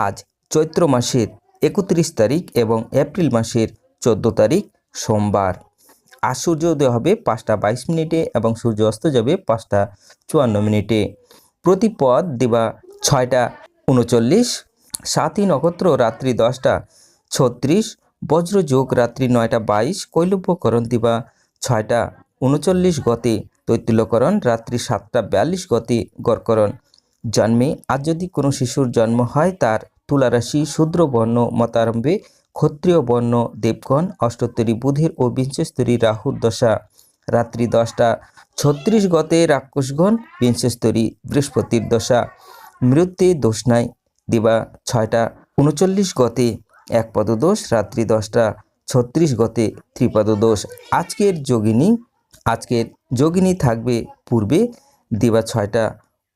আজ চৈত্র মাসের একত্রিশ তারিখ এবং এপ্রিল মাসের চোদ্দ তারিখ সোমবার। আজ সূর্যোদয় হবে পাঁচটা বাইশ মিনিটে এবং সূর্য অস্ত যাবে পাঁচটা চুয়ান্ন মিনিটে। প্রতিপদ দিবা ছয়টা উনচল্লিশ, সাতই নক্ষত্র রাত্রি দশটা ছত্রিশ, বজ্রযোগ রাত্রি নয়টা বাইশ, কৈলব্যকরণ দিবা ছয়টা উনচল্লিশ গতে তৈতুল্যকরণ রাত্রি সাতটা বিয়াল্লিশ গতে, গড়করণ। জন্মে। আজ যদি কোনো শিশুর জন্ম হয়, তার তুলারাশি শূদ্রবর্ণ মতারম্ভে ক্ষত্রিয় বর্ণ দেবগণ, অষ্টোত্তরী বুধের ও বিংশস্তরী রাহুর দশা। রাত্রি দশটা, ছত্রিশ গতে রাক্ষসগণ, বিংশস্তরী বৃহস্পতির দশা। মৃত্যু দোষ নাই, দিবা ছয়টা, উনচল্লিশ গতে এক পদদোষ, রাত্রি দশটা, ছত্রিশ গতে ত্রিপদ দোষ আজকের যোগিনী আজকের যোগিনী থাকবে পূর্বে, দিবা ছয়টা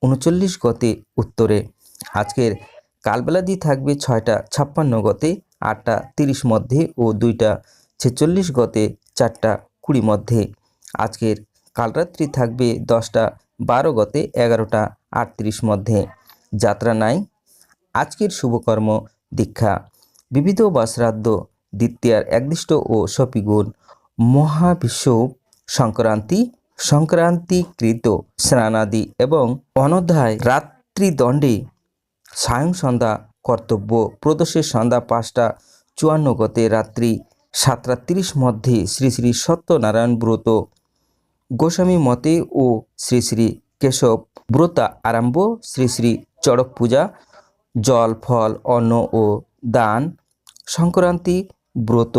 উনচল্লিশ গতে উত্তরে। আজকের কালবেলা কালবেলাদি থাকবে ছয়টা ছাপ্পান্ন গতে, আটটা তিরিশ মধ্যে ও দুইটা ছেচল্লিশ গতে, চারটা কুড়ি মধ্যে। আজকের কালরাত্রি থাকবে দশটা বারো গতে, এগারোটা আটত্রিশ মধ্যে। যাত্রা নাই, আজকের শুভকর্ম দীক্ষা। বিবিধ বা শ্রাদ্ধ দ্বিতীয়ার একদিষ্ট ও সপিগুণ। মহাবিশ্ব সংক্রান্তি সংক্রান্তিকৃত স্নানাদি এবং অনধ্যায় রাত্রিদণ্ডে সায়ং সন্ধ্যা কর্তব্য। প্রদোষের সন্ধ্যা পাঁচটা চুয়ান্ন গতে রাত্রি সাতটা তিরিশ মধ্যে শ্রী শ্রী সত্যনারায়ণ ব্রত। গোস্বামী মতে ও শ্রী শ্রী কেশব ব্রতা আরম্ভ। শ্রী শ্রী চড়ক পূজা, জল, ফল, অন্ন ও দান। সংক্রান্তি ব্রত,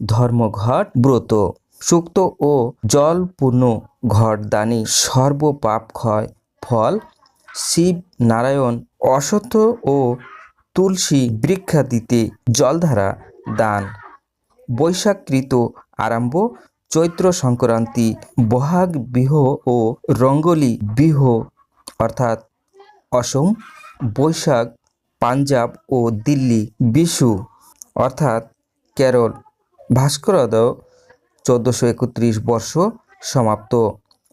ধর্মঘট ব্রত। সুক্ত ও জলপূর্ণ ঘট দানে সর্বপাপ ক্ষয় ফল। শিব নারায়ণ অসত্য ও তুলসী বৃক্ষাদিতে জলধারা দান। বৈশাখকৃত আরম্ভ, চৈত্র সংক্রান্তি, বহাগ বিহ ও রঙ্গলি বিহ, অর্থাৎ অসম, বৈশাখ, পাঞ্জাব ও দিল্লি বিশু, অর্থাৎ কেরল। ভাস্করোদয় চোদ্দোশো একত্রিশ বর্ষ সমাপ্ত।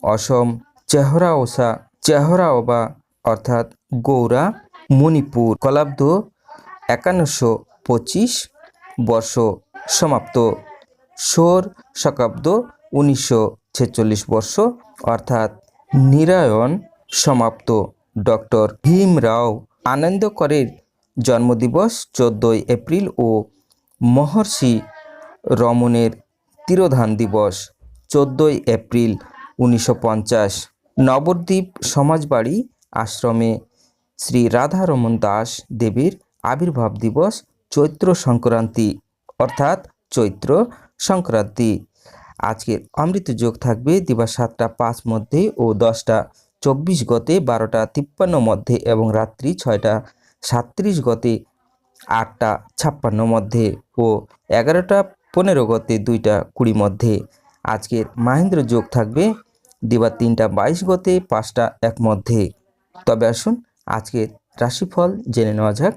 অসম চেহরা ওসা চেহরা ওবা অর্থাৎ গৌরা, মণিপুর, কলাব্দ একান্নশো পঁচিশ বর্ষ সমাপ্ত। সোর শকাব্দ উনিশশো ছেচল্লিশ বর্ষ অর্থাৎ নিরায়ণ সমাপ্ত। ডক্টর ভীম রাও আনন্দকরের জন্মদিবস চোদ্দোই এপ্রিল ও মহর্ষি রমনের তিরোধান দিবস, চোদ্দোই এপ্রিল উনিশশো পঞ্চাশ। নবদ্বীপ সমাজবাড়ি আশ্রমে শ্রী রাধারমন দাস দেবীর আবির্ভাব দিবস চৈত্র সংক্রান্তি, অর্থাৎ চৈত্র সংক্রান্তি। আজকের অমৃত যোগ থাকবে দিবা সাতটা পাঁচ মধ্যে ও দশটা চব্বিশ গতে বারোটা তিপ্পান্ন মধ্যে এবং রাত্রি ছয়টা সাতত্রিশ গতে আটটা ছাপ্পান্ন মধ্যে ও এগারোটা পনেরো গতে দুইটা কুড়ি মধ্যে। আজকের মাহেন্দ্র যোগ থাকবে দিবা তিনটা বাইশ গতে পাঁচটা এক মধ্যে। তবে আসুন আজকের রাশিফল জেনে নেওয়া যাক।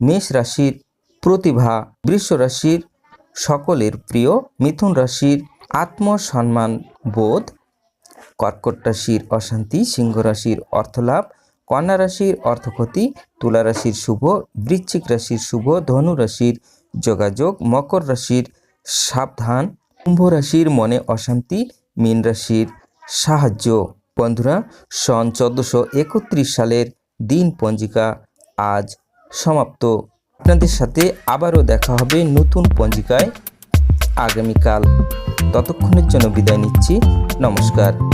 মেষ রাশির প্রতিভা, বৃষ রাশির সকলের প্রিয়, মিথুন রাশির আত্মসম্মান বোধ, কর্কট রাশির অশান্তি, সিংহ রাশির অর্থলাভ, কন্যা রাশির অর্থক্ষতি, তুলা রাশির শুভ, বৃশ্চিক রাশির শুভ, ধনু রাশির যোগাযোগ, মকর রাশির সাবধান। কুম্ভ রাশির মনে অশান্তি, মীন রাশির সাহায্য। বন্ধুরা, সন চোদ্দোশো একত্রিশ সালের দিন পঞ্জিকা আজ সমাপ্ত। আপনাদের সাথে আবারও দেখা হবে নতুন পঞ্জিকায়। আগামীকাল। ততক্ষণের জন্য বিদায় নিচ্ছি। নমস্কার।